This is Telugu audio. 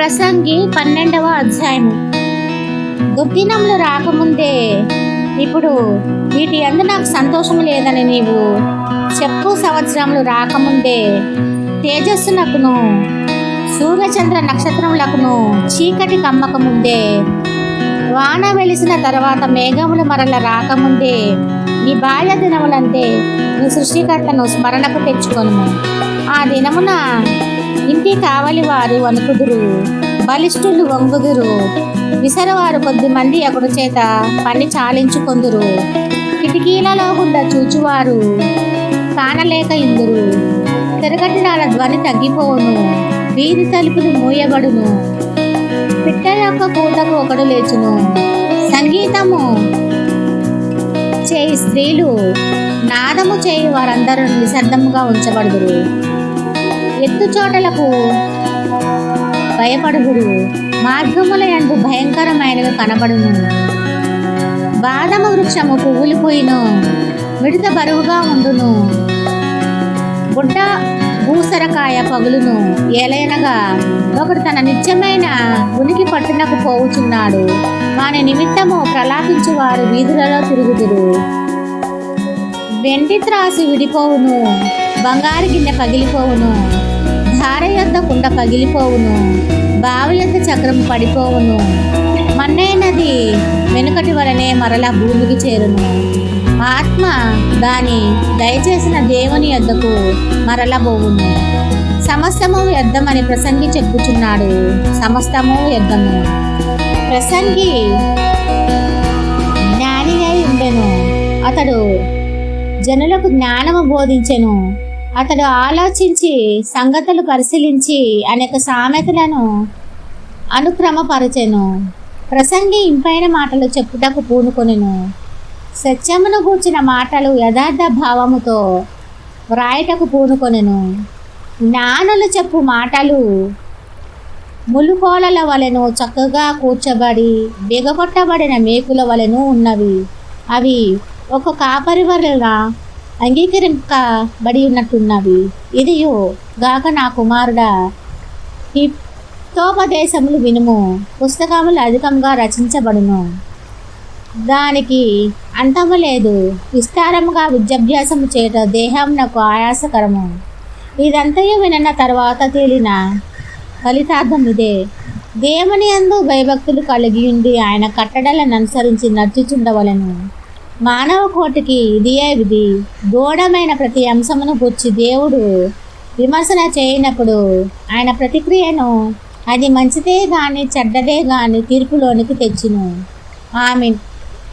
ప్రసంగి పన్నెండవ అధ్యాయము. దుర్దినములు రాకముందే ఇప్పుడు వీటి అందు నాకు సంతోషం లేదని నీవు చెప్పు సంవత్సరములు రాకముందే తేజస్సునకును సూర్యచంద్ర నక్షత్రములకును చీకటి కమ్మకముందే వాన వెలిసిన తర్వాత మేఘములు మరల రాకముందే నీ బాల్య దినములంటే నీ సృష్టికర్తను స్మరణకు తెచ్చుకొను ఆ దినమున ఇంటి కావలి వారు వణుకుదురు బలిష్ఠులు వంగుదురు. విసరవారు కొద్ది మంది ఒకడు చేత పని చాలించుకొందురు. కిటికీలలో గుండా చూచువారు కానలేక ఇందురు. తిరగటినాల ధ్వని తగ్గిపోవును వీధి తలుపులు మూయబడును. పిట్ట యొక్క కూతకు ఒకడు లేచును. సంగీతము చేయి స్త్రీలు నాదము చేయి వారందరూ నిశ్శబ్దముగా ఉంచబడుదురు. ఎత్తు చోటలకు మార్గముల ఎందు భయంకరమైనవి కనబడును. బాదమ వృక్షము పువ్వులు పోయిను మిడత బరువుగా ఉండును. గుడ్డ భూసరకాయ పగులును. ఏలైనగా ఒకడు తన నిత్యమైన ఉనికి పట్టునకు పోవుచున్నాడు. వాని నిమిత్తము ప్రలాపించు వారు వీధులలో తిరుగుదురు. వెండి త్రాసు విడిపోవును. బంగారు గిన్నె పగిలిపోవును. ధార యొద్ద కుండ పగిలిపోవును బావి చక్రం పడిపోవును. మన్నైనది వెనుకటి వలనే మరలా భూమికి చేరును. ఆత్మ దాని దయచేసిన దేవుని యొద్దకు మరల పోవును సమస్తము యుద్ధమని ప్రసంగి చెప్పుచున్నాడు. సమస్తము యుద్ధము ప్రసంగి జ్ఞాని అయి ఉండెను. అతడు జనులకు జ్ఞానము బోధించెను. అతడు ఆలోచించి సంగతులు పరిశీలించి అనేక సామెతలను అనుక్రమపరచెను. ప్రసంగి ఇంపైన మాటలు చెప్పుటకు పూనుకొనెను. సత్యమును గూర్చిన మాటలు యథార్థ భావముతో వ్రాయటకు పూనుకొనెను. జ్ఞానులు చెప్పు మాటలు ములుకోలల వలెను చక్కగా కూర్చబడి బిగగొట్టబడిన మేకుల వలెను ఉన్నవి. అవి ఒక కాపరి వలన అంగీకరింపబడి ఉన్నట్టున్నవి. ఇదియో గాక నా కుమారుడా తోపదేశములు వినుము. పుస్తకములు అధికంగా రచించబడును. దానికి అంతము లేదు విస్తారముగా విద్యాభ్యాసము చేయట దేహమునకు ఆయాసకరము. ఇదంతయు వినన్న తర్వాత తేలిన ఫలితార్థం ఇదే. దేవుని అందు భయభక్తులు కలిగి ఉండి ఆయన కట్టడలను అనుసరించి నడుచుచుండవలను. మానవ కోటికి ఇదియే విధి. దూఢమైన ప్రతి అంశమును గుర్చి దేవుడు విమర్శన చేయనప్పుడు ఆయన ప్రతిక్రియను అది మంచిదే కానీ చెడ్డదే కానీ తీర్పులోనికి తెచ్చును. ఆమె